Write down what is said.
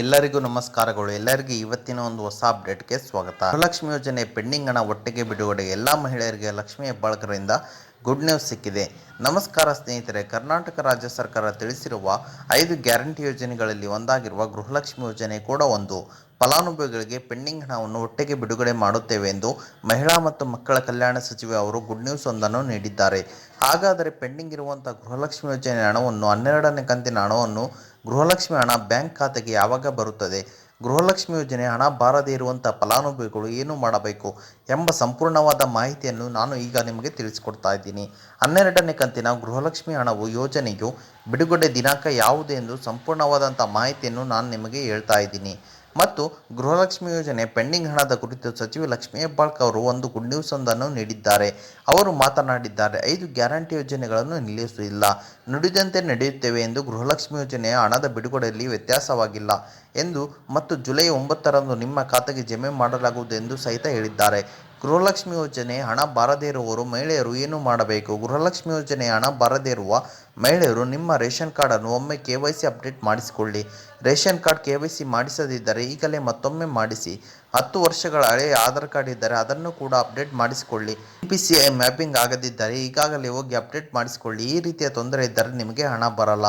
ಎಲ್ಲರಿಗೂ ನಮಸ್ಕಾರಗಳು. ಎಲ್ಲರಿಗೂ ಇವತ್ತಿನ ಒಂದು ಹೊಸ ಅಪ್ಡೇಟ್ಗೆ ಸ್ವಾಗತ. ಗೃಹಲಕ್ಷ್ಮಿ ಯೋಜನೆ ಪೆಂಡಿಂಗ್ ಹಣ ಒಟ್ಟಿಗೆ ಬಿಡುಗಡೆ ಎಲ್ಲ ಮಹಿಳೆಯರಿಗೆ ಲಕ್ಷ್ಮಿ ಹೆಬ್ಬಾಳ್ಕರಿಂದ ಗುಡ್ ನ್ಯೂಸ್ ಸಿಕ್ಕಿದೆ. ನಮಸ್ಕಾರ ಸ್ನೇಹಿತರೆ, ಕರ್ನಾಟಕ ರಾಜ್ಯ ಸರ್ಕಾರ ತಿಳಿಸಿರುವ ಐದು ಗ್ಯಾರಂಟಿ ಯೋಜನೆಗಳಲ್ಲಿ ಒಂದಾಗಿರುವ ಗೃಹಲಕ್ಷ್ಮಿ ಯೋಜನೆ ಕೂಡ ಒಂದು. ಫಲಾನುಭವಿಗಳಿಗೆ ಪೆಂಡಿಂಗ್ ಹಣವನ್ನು ಒಟ್ಟಿಗೆ ಬಿಡುಗಡೆ ಮಾಡುತ್ತೇವೆ ಎಂದು ಮಹಿಳಾ ಮತ್ತು ಮಕ್ಕಳ ಕಲ್ಯಾಣ ಸಚಿವೆ ಅವರು ಗುಡ್ ನ್ಯೂಸ್ ಒಂದನ್ನು ನೀಡಿದ್ದಾರೆ. ಹಾಗಾದರೆ ಪೆಂಡಿಂಗ್ ಇರುವಂಥ ಗೃಹಲಕ್ಷ್ಮಿ ಯೋಜನೆ ಹಣವನ್ನು ಹನ್ನೆರಡನೇ ಕಂತಿನ ಹಣವನ್ನು ಗೃಹಲಕ್ಷ್ಮಿ ಹಣ ಬ್ಯಾಂಕ್ ಖಾತೆಗೆ ಯಾವಾಗ ಬರುತ್ತದೆ? ಗೃಹಲಕ್ಷ್ಮಿ ಯೋಜನೆ ಹಣ ಬಾರದೇ ಇರುವಂಥ ಫಲಾನುಭವಿಗಳು ಏನು ಮಾಡಬೇಕು ಎಂಬ ಸಂಪೂರ್ಣವಾದ ಮಾಹಿತಿಯನ್ನು ನಾನು ಈಗ ನಿಮಗೆ ತಿಳಿಸಿಕೊಡ್ತಾ ಇದ್ದೀನಿ. ಹನ್ನೆರಡನೇ ಕಂತಿನ ಗೃಹಲಕ್ಷ್ಮಿ ಹಣವು ಯೋಜನೆಯು ಬಿಡುಗಡೆ ದಿನಾಂಕ ಯಾವುದು ಎಂದು ಸಂಪೂರ್ಣವಾದಂಥ ಮಾಹಿತಿಯನ್ನು ನಾನು ನಿಮಗೆ ಹೇಳ್ತಾ ಇದ್ದೀನಿ. ಮತ್ತು ಗೃಹಲಕ್ಷ್ಮಿ ಯೋಜನೆ ಪೆಂಡಿಂಗ್ ಹಣದ ಕುರಿತು ಸಚಿವೆ ಲಕ್ಷ್ಮೀ ಹೆಬ್ಬಾಳ್ಕ ಅವರು ಒಂದು ಗುಡ್ ನ್ಯೂಸ್ ಒಂದನ್ನು ನೀಡಿದ್ದಾರೆ. ಅವರು ಮಾತನಾಡಿದ್ದಾರೆ, ಐದು ಗ್ಯಾರಂಟಿ ಯೋಜನೆಗಳನ್ನು ನಿಲ್ಲಿಸಿಲ್ಲ ನುಡಿದಂತೆ ನಡೆಯುತ್ತೇವೆ ಎಂದು ಗೃಹಲಕ್ಷ್ಮಿ ಯೋಜನೆಯ ಹಣದ ಬಿಡುಗಡೆಯಲ್ಲಿ ವ್ಯತ್ಯಾಸವಾಗಿಲ್ಲ ಎಂದು ಮತ್ತು ಜುಲೈ ಒಂಬತ್ತರಂದು ನಿಮ್ಮ ಖಾತೆಗೆ ಜಮೆ ಮಾಡಲಾಗುವುದು ಎಂದು ಸಹಿತ ಹೇಳಿದ್ದಾರೆ. ಗೃಹಲಕ್ಷ್ಮಿ ಯೋಜನೆ ಹಣ ಬಾರದೇ ಇರುವವರು ಮಹಿಳೆಯರು ಏನು ಮಾಡಬೇಕು? ಗೃಹಲಕ್ಷ್ಮಿ ಯೋಜನೆ ಹಣ ಬಾರದೇ ಇರುವ ಮಹಿಳೆಯರು ನಿಮ್ಮ ರೇಷನ್ ಕಾರ್ಡನ್ನು ಒಮ್ಮೆ K Y C update ಮಾಡಿಸಿಕೊಳ್ಳಿ. Ration card K Y C ಮಾಡಿಸದಿದ್ದರೆ ಈಗಲೇ ಮತ್ತೊಮ್ಮೆ ಮಾಡಿಸಿ. ಹತ್ತು ವರ್ಷಗಳ ಹಳೆಯ ಆಧಾರ್ ಕಾರ್ಡ್ ಇದ್ದರೆ ಅದನ್ನು ಕೂಡ ಅಪ್ಡೇಟ್ ಮಾಡಿಸಿಕೊಳ್ಳಿ. ಪಿ ಸಿ ಐ ಮ್ಯಾಪಿಂಗ್ ಆಗದಿದ್ದರೆ ಈಗಾಗಲೇ ಹೋಗಿ ಅಪ್ಡೇಟ್ ಮಾಡಿಸಿಕೊಳ್ಳಿ. ಈ ರೀತಿಯ ತೊಂದರೆ ಇದ್ದರೆ ನಿಮಗೆ ಹಣ ಬರಲ್ಲ.